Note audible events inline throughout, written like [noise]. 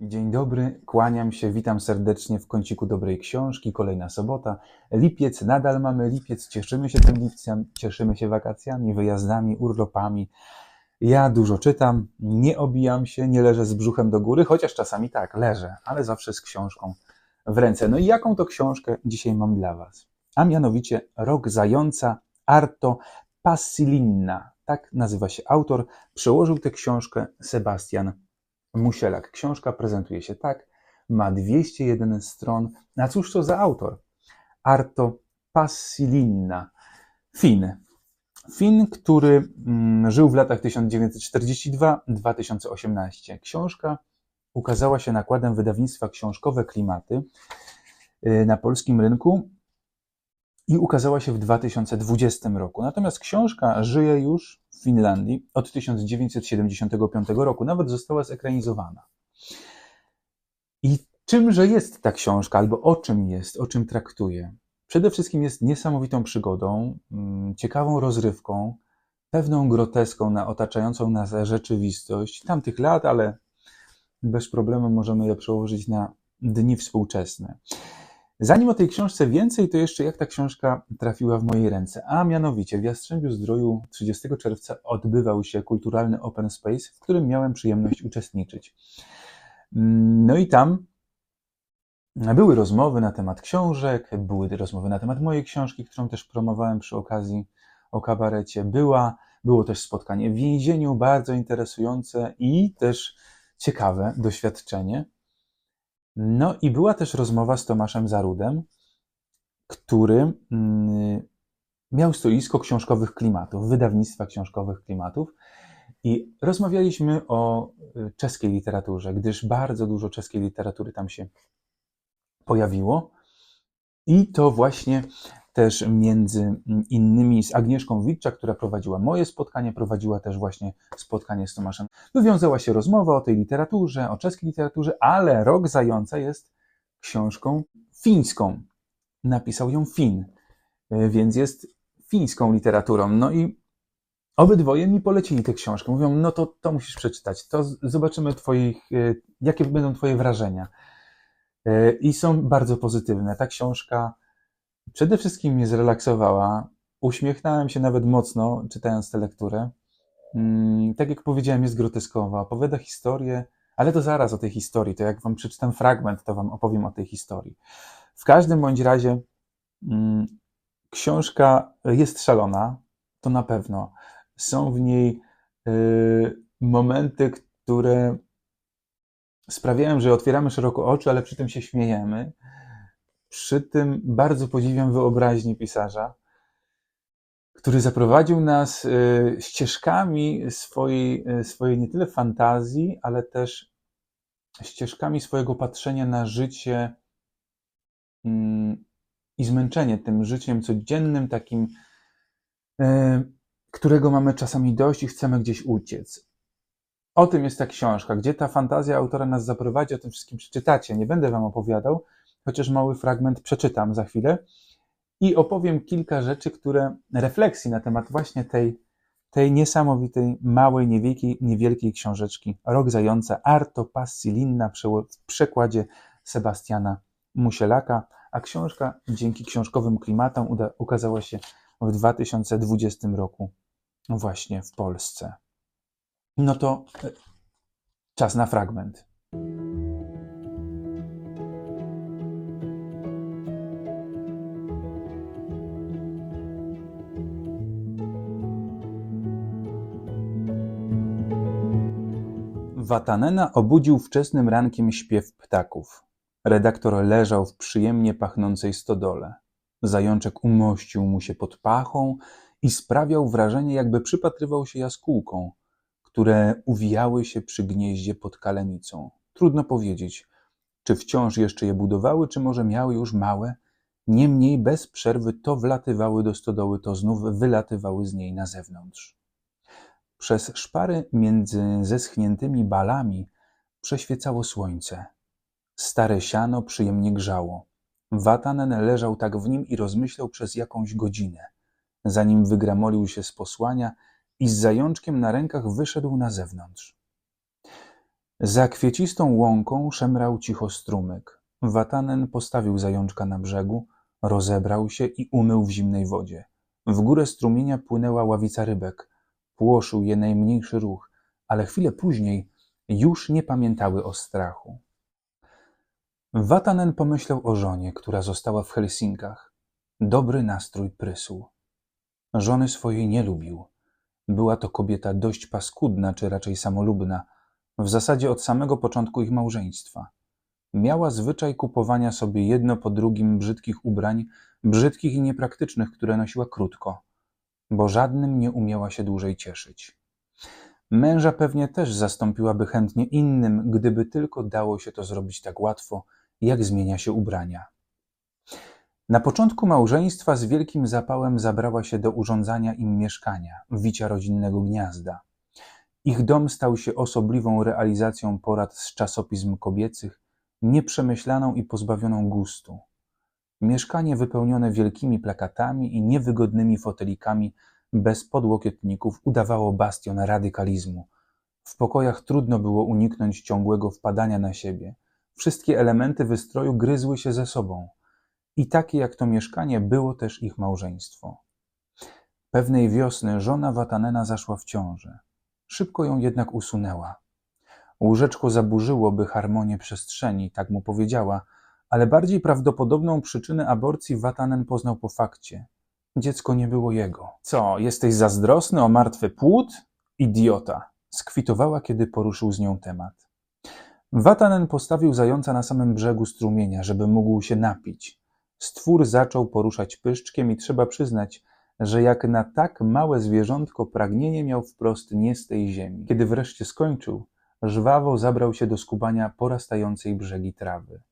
Dzień dobry, kłaniam się, witam serdecznie w kąciku dobrej książki. Kolejna sobota. Lipiec, nadal mamy lipiec, cieszymy się tym lipcem, cieszymy się wakacjami, wyjazdami, urlopami. Ja dużo czytam, nie obijam się, nie leżę z brzuchem do góry, chociaż czasami tak, leżę, ale zawsze z książką w ręce. No i jaką to książkę dzisiaj mam dla Was? A mianowicie Rok Zająca Arto Passilinna. Tak nazywa się autor. Przełożył tę książkę Sebastian Musielak. Książka prezentuje się tak, ma 201 stron. A cóż to za autor? Arto Passilinna. Fin. Fin, który mm, żył w latach 1942-2018. Książka ukazała się nakładem wydawnictwa Książkowe Klimaty y, na polskim rynku i ukazała się w 2020 roku. Natomiast książka żyje już w Finlandii od 1975 roku, nawet została zekranizowana. I czymże jest ta książka, albo o czym jest, o czym traktuje? Przede wszystkim jest niesamowitą przygodą, mm, ciekawą rozrywką, pewną groteską na otaczającą nas rzeczywistość tamtych lat, ale bez problemu możemy je przełożyć na dni współczesne. Zanim o tej książce więcej, to jeszcze jak ta książka trafiła w moje ręce. A mianowicie w Jastrzębiu Zdroju 30 czerwca odbywał się kulturalny open space, w którym miałem przyjemność uczestniczyć. No i tam były rozmowy na temat książek, były rozmowy na temat mojej książki, którą też promowałem przy okazji o kabarecie. Była, było też spotkanie w więzieniu, bardzo interesujące i też ciekawe doświadczenie. No i była też rozmowa z Tomaszem Zarudem, który mm, miał stoisko książkowych klimatów, wydawnictwa książkowych klimatów. I rozmawialiśmy o y, czeskiej literaturze, gdyż bardzo dużo czeskiej literatury tam się pojawiło. I to właśnie też między innymi z Agnieszką Witczak, która prowadziła moje spotkanie, prowadziła też właśnie spotkanie z Tomaszem. Wywiązała się rozmowa o tej literaturze, o czeskiej literaturze, ale Rok Zająca jest książką fińską. Napisał ją Fin, więc jest fińską literaturą. No i obydwoje mi polecili tę książkę. Mówią, no to, to musisz przeczytać, to zobaczymy twoich, e, jakie będą twoje wrażenia. E, I są bardzo pozytywne. Ta książka przede wszystkim mnie zrelaksowała. Uśmiechnąłem się nawet mocno, czytając tę lekturę. Mm, Tak jak powiedziałem, jest groteskowa. Opowiada historię, ale to zaraz o tej historii. To jak wam przeczytam fragment, to wam opowiem o tej historii. W każdym bądź razie mm, książka jest szalona, to na pewno. Są w niej y, momenty, które sprawiają, że otwieramy szeroko oczy, ale przy tym się śmiejemy. Przy tym bardzo podziwiam wyobraźnię pisarza, który zaprowadził nas y, ścieżkami swojej, y, swojej nie tyle fantazji, ale też ścieżkami swojego patrzenia na życie mm, i zmęczenie tym życiem codziennym, takim, y, którego mamy czasami dość i chcemy gdzieś uciec. O tym jest ta książka, gdzie ta fantazja autora nas zaprowadzi, o tym wszystkim przeczytacie. Nie będę wam opowiadał, chociaż mały fragment przeczytam za chwilę i opowiem kilka rzeczy, które refleksji na temat właśnie tej, tej niesamowitej, małej, niewielkiej, niewielkiej książeczki Rok Zająca Arto Passilinna w przekładzie Sebastiana Musielaka, a książka dzięki książkowym klimatom uda, ukazała się w 2020 roku właśnie w Polsce. No to e, czas na fragment. Watanena obudził wczesnym rankiem śpiew ptaków. Redaktor leżał w przyjemnie pachnącej stodole. Zajączek umościł mu się pod pachą i sprawiał wrażenie, jakby przypatrywał się jaskółką, które uwijały się przy gnieździe pod kalenicą. Trudno powiedzieć, czy wciąż jeszcze je budowały, czy może miały już małe. Niemniej bez przerwy to wlatywały do stodoły, to znów wylatywały z niej na zewnątrz. Przez szpary między zeschniętymi balami przeświecało słońce. Stare siano przyjemnie grzało. Watanen leżał tak w nim i rozmyślał przez jakąś godzinę, zanim wygramolił się z posłania i z zajączkiem na rękach wyszedł na zewnątrz. Za kwiecistą łąką szemrał cicho strumyk. Watanen postawił zajączka na brzegu, rozebrał się i umył w zimnej wodzie. W górę strumienia płynęła ławica rybek. Płoszył je najmniejszy ruch, ale chwilę później już nie pamiętały o strachu. Watanen pomyślał o żonie, która została w Helsinkach. Dobry nastrój prysł. Żony swojej nie lubił. Była to kobieta dość paskudna, czy raczej samolubna, w zasadzie od samego początku ich małżeństwa. Miała zwyczaj kupowania sobie jedno po drugim brzydkich ubrań, brzydkich i niepraktycznych, które nosiła krótko, bo żadnym nie umiała się dłużej cieszyć. Męża pewnie też zastąpiłaby chętnie innym, gdyby tylko dało się to zrobić tak łatwo, jak zmienia się ubrania. Na początku małżeństwa z wielkim zapałem zabrała się do urządzania im mieszkania, wicia rodzinnego gniazda. Ich dom stał się osobliwą realizacją porad z czasopism kobiecych, nieprzemyślaną i pozbawioną gustu. Mieszkanie wypełnione wielkimi plakatami i niewygodnymi fotelikami bez podłokietników udawało bastion radykalizmu. W pokojach trudno było uniknąć ciągłego wpadania na siebie. Wszystkie elementy wystroju gryzły się ze sobą. I takie jak to mieszkanie było też ich małżeństwo. Pewnej wiosny żona Watanena zaszła w ciążę. Szybko ją jednak usunęła. Łóżeczko zaburzyłoby harmonię przestrzeni, tak mu powiedziała, ale bardziej prawdopodobną przyczynę aborcji Watanen poznał po fakcie. Dziecko nie było jego. Co, jesteś zazdrosny o martwy płód? Idiota! Skwitowała, kiedy poruszył z nią temat. Watanen postawił zająca na samym brzegu strumienia, żeby mógł się napić. Stwór zaczął poruszać pyszczkiem i trzeba przyznać, że jak na tak małe zwierzątko pragnienie miał wprost nie z tej ziemi. Kiedy wreszcie skończył, żwawo zabrał się do skubania porastającej brzegi trawy.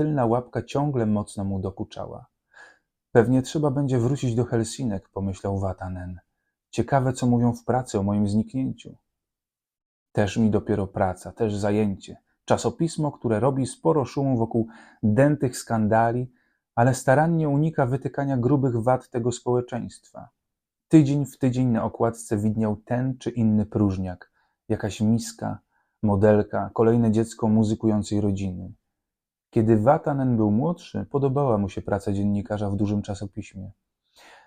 Tylna łapka ciągle mocno mu dokuczała. Pewnie trzeba będzie wrócić do Helsinek, pomyślał Watanen. Ciekawe, co mówią w pracy o moim zniknięciu. Też mi dopiero praca, też zajęcie. Czasopismo, które robi sporo szumu wokół dętych skandali, ale starannie unika wytykania grubych wad tego społeczeństwa. Tydzień w tydzień na okładce widniał ten czy inny próżniak, jakaś miska, modelka, kolejne dziecko muzykującej rodziny. Kiedy Watanen był młodszy, podobała mu się praca dziennikarza w dużym czasopiśmie,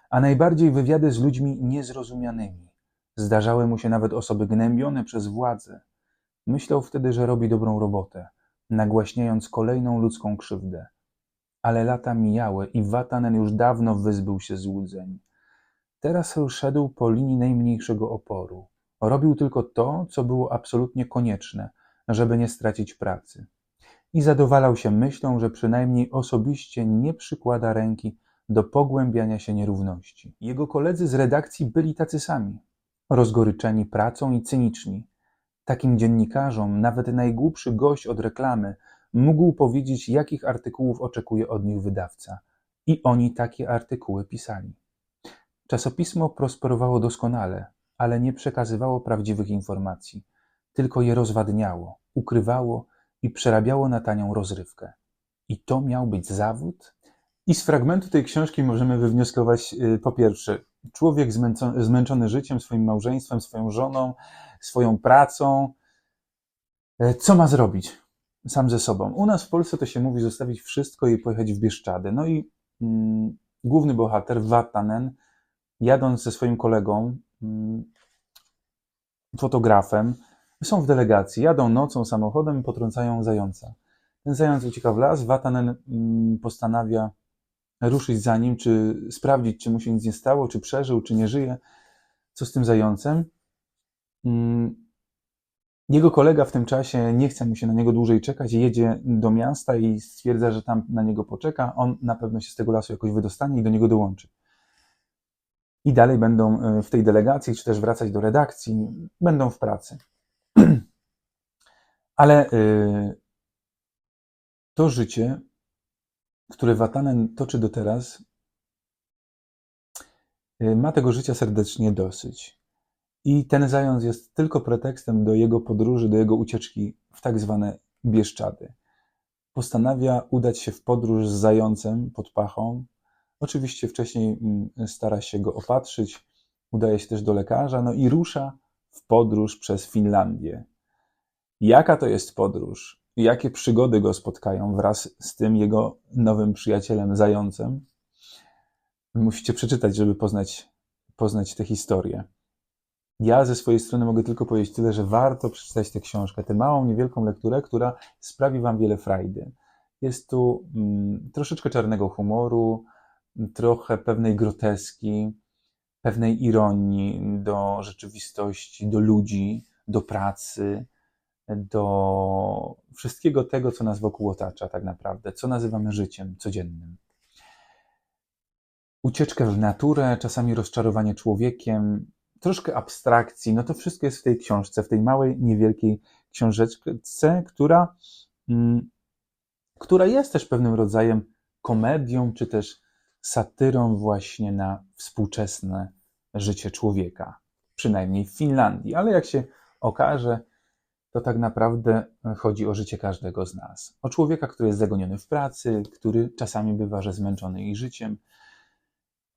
a najbardziej wywiady z ludźmi niezrozumianymi. Zdarzały mu się nawet osoby gnębione przez władzę. Myślał wtedy, że robi dobrą robotę, nagłaśniając kolejną ludzką krzywdę. Ale lata mijały i Watanen już dawno wyzbył się złudzeń. Teraz szedł po linii najmniejszego oporu. Robił tylko to, co było absolutnie konieczne, żeby nie stracić pracy. I zadowalał się myślą, że przynajmniej osobiście nie przykłada ręki do pogłębiania się nierówności. Jego koledzy z redakcji byli tacy sami, rozgoryczeni pracą i cyniczni. Takim dziennikarzom nawet najgłupszy gość od reklamy mógł powiedzieć, jakich artykułów oczekuje od nich wydawca. I oni takie artykuły pisali. Czasopismo prosperowało doskonale, ale nie przekazywało prawdziwych informacji, tylko je rozwadniało, ukrywało i przerabiało na tanią rozrywkę. I to miał być zawód? I z fragmentu tej książki możemy wywnioskować y, po pierwsze, człowiek zmęczony, życiem, swoim małżeństwem, swoją żoną, swoją pracą, y, co ma zrobić sam ze sobą? U nas w Polsce to się mówi zostawić wszystko i pojechać w Bieszczady. No i mm, główny bohater, Watanen, jadąc ze swoim kolegą, mm, fotografem, są w delegacji, jadą nocą samochodem, potrącają zająca. Ten zając ucieka w las, Watanen mm, postanawia ruszyć za nim, czy sprawdzić, czy mu się nic nie stało, czy przeżył, czy nie żyje. Co z tym zającem? Mm, jego kolega w tym czasie nie chce mu się na niego dłużej czekać, jedzie do miasta i stwierdza, że tam na niego poczeka. On na pewno się z tego lasu jakoś wydostanie i do niego dołączy. I dalej będą e, w tej delegacji, czy też wracać do redakcji, będą w pracy. [clears throat] Ale y, to życie, które Watanen toczy do teraz, y, ma tego życia serdecznie dosyć. I ten zając jest tylko pretekstem do jego podróży, do jego ucieczki w tak zwane Bieszczady. Postanawia udać się w podróż z zającem pod pachą. Oczywiście wcześniej mm, stara się go opatrzyć, udaje się też do lekarza, no i rusza w podróż przez Finlandię. Jaka to jest podróż? Jakie przygody go spotkają wraz z tym jego nowym przyjacielem zającem? Musicie przeczytać, żeby poznać, poznać tę historię. Ja ze swojej strony mogę tylko powiedzieć tyle, że warto przeczytać tę książkę, tę małą, niewielką lekturę, która sprawi Wam wiele frajdy. Jest tu mm, troszeczkę czarnego humoru, trochę pewnej groteski, pewnej ironii do rzeczywistości, do ludzi, do pracy, do wszystkiego tego, co nas wokół otacza, tak naprawdę, co nazywamy życiem codziennym. Ucieczkę w naturę, czasami rozczarowanie człowiekiem, troszkę abstrakcji, no to wszystko jest w tej książce, w tej małej, niewielkiej książeczce, która, mm, która jest też pewnym rodzajem komedią, czy też satyrą właśnie na współczesne życie człowieka, przynajmniej w Finlandii, ale jak się okaże, to tak naprawdę chodzi o życie każdego z nas. O człowieka, który jest zagoniony w pracy, który czasami bywa, że zmęczony jej życiem,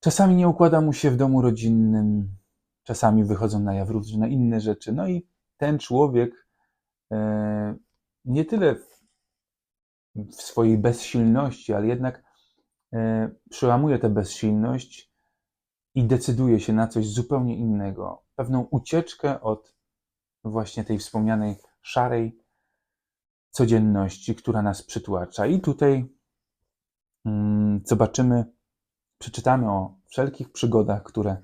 czasami nie układa mu się w domu rodzinnym, czasami wychodzą na jaw różne inne rzeczy. No i ten człowiek e, nie tyle w swojej bezsilności, ale jednak przełamuje tę bezsilność i decyduje się na coś zupełnie innego. Pewną ucieczkę od właśnie tej wspomnianej szarej codzienności, która nas przytłacza. I tutaj mm, zobaczymy, przeczytamy o wszelkich przygodach, które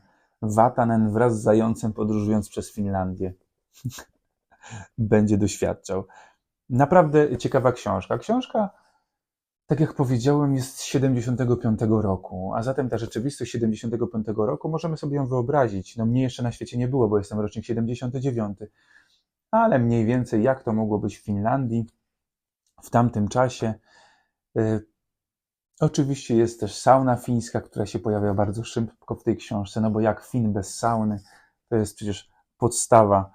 Watanen wraz z zającem podróżując przez Finlandię [laughs] będzie doświadczał. Naprawdę ciekawa książka. Książka, tak jak powiedziałem, jest z 75 roku, a zatem ta rzeczywistość 75 roku możemy sobie ją wyobrazić. No mnie jeszcze na świecie nie było, bo jestem rocznik 79, ale mniej więcej jak to mogło być w Finlandii w tamtym czasie. Y, Oczywiście jest też sauna fińska, która się pojawia bardzo szybko w tej książce, no bo jak Fin bez sauny, to jest przecież podstawa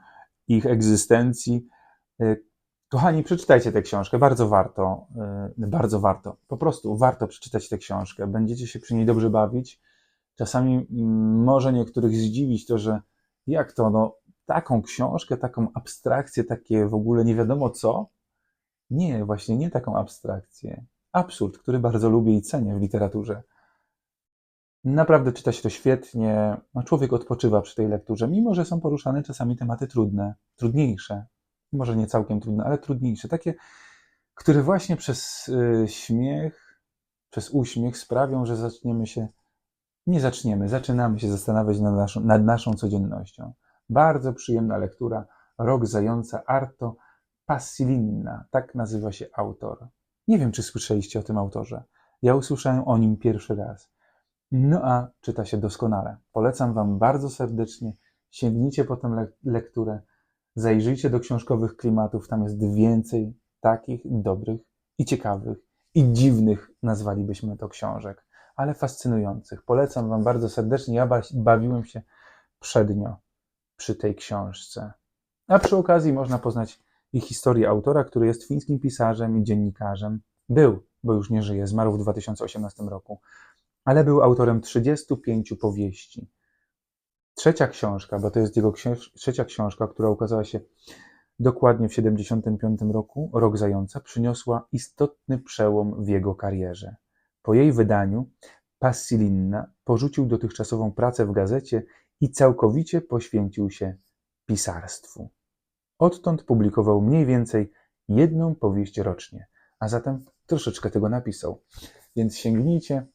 ich egzystencji. Kochani, przeczytajcie tę książkę, bardzo warto, y, bardzo warto, po prostu warto przeczytać tę książkę. Będziecie się przy niej dobrze bawić. Czasami mm, może niektórych zdziwić to, że jak to, no, taką książkę, taką abstrakcję, takie w ogóle nie wiadomo co. Nie, właśnie nie taką abstrakcję absurd, który bardzo lubię i cenię w literaturze. Naprawdę czyta się to świetnie. No, człowiek odpoczywa przy tej lekturze, mimo że są poruszane czasami tematy trudne, trudniejsze. Może nie całkiem trudne, ale trudniejsze. Takie, które właśnie przez y, śmiech, przez uśmiech sprawią, że zaczniemy się, nie zaczniemy, zaczynamy się zastanawiać nad naszą, nad naszą codziennością. Bardzo przyjemna lektura. Rok zająca Arto Passilinna, tak nazywa się autor. Nie wiem, czy słyszeliście o tym autorze. Ja usłyszałem o nim pierwszy raz. No a czyta się doskonale. Polecam Wam bardzo serdecznie. Sięgnijcie po tę lekturę. Zajrzyjcie do książkowych klimatów. Tam jest więcej takich dobrych i ciekawych i dziwnych, nazwalibyśmy to książek, ale fascynujących. Polecam Wam bardzo serdecznie. Ja bawiłem się przednio przy tej książce. A przy okazji można poznać i historię autora, który jest fińskim pisarzem i dziennikarzem. Był, bo już nie żyje, zmarł w 2018 roku, ale był autorem 35 powieści. Trzecia książka, bo to jest jego książ trzecia książka, która ukazała się dokładnie w 75 roku, Rok Zająca, przyniosła istotny przełom w jego karierze. Po jej wydaniu Passilinna porzucił dotychczasową pracę w gazecie i całkowicie poświęcił się pisarstwu. Odtąd publikował mniej więcej jedną powieść rocznie, a zatem troszeczkę tego napisał. Więc sięgnijcie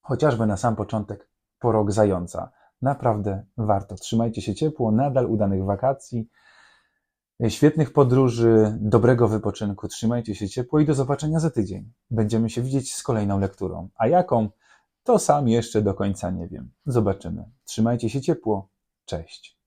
chociażby na sam początek po rok zająca. Naprawdę warto. Trzymajcie się ciepło, nadal udanych wakacji, świetnych podróży, dobrego wypoczynku. Trzymajcie się ciepło i do zobaczenia za tydzień. Będziemy się widzieć z kolejną lekturą. A jaką? To sam jeszcze do końca nie wiem. Zobaczymy. Trzymajcie się ciepło. Cześć.